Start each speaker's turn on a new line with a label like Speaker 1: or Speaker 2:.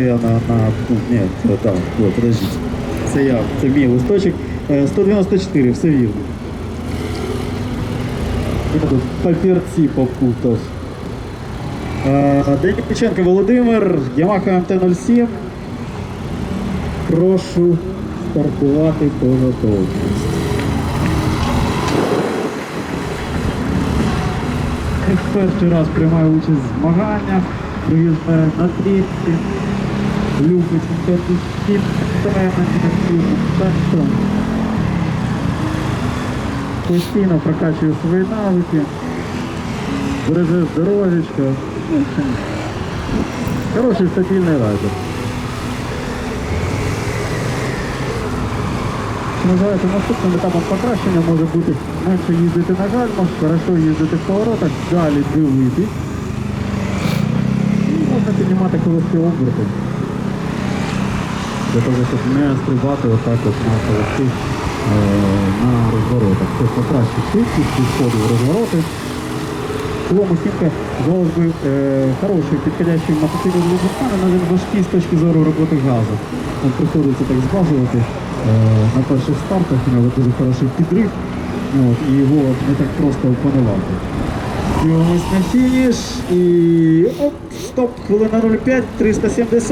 Speaker 1: Я на, на ну, ні, це так, подождіть. Це я, це мій листочок. Е, 194, все вірно. Я тут папірці попутав. Е, Деніченко Володимир, Yamaha MT-07. Прошу стартувати по готовність. Як перший раз приймаю участь в змаганнях, приїжджаю на трійці, любить симпатичні тренинги, так що постійно прокачую свої навики, береже здоров'ячко. Хороший стабільний райдер. Називається наступним етапом покращення може бути менше їздити на гальмах, хорошо їздити в поворотах, далі дивитись. І можна піднімати колеси оберти. Для того, щоб не стрибати отак от на колеси е, на розворотах. Тобто покращити швидкість, підходи в розвороти. В цілому сімка, здавалось би, е, хороший, підходящий мотоцикл для Бухана, але він важкий з точки зору роботи газу. От приходиться так збазувати е, на перших стартах, у нього дуже хороший підрив, от, і його не так просто опанувати. Дивимось на фініш і оп, стоп, хвилина 05, 370.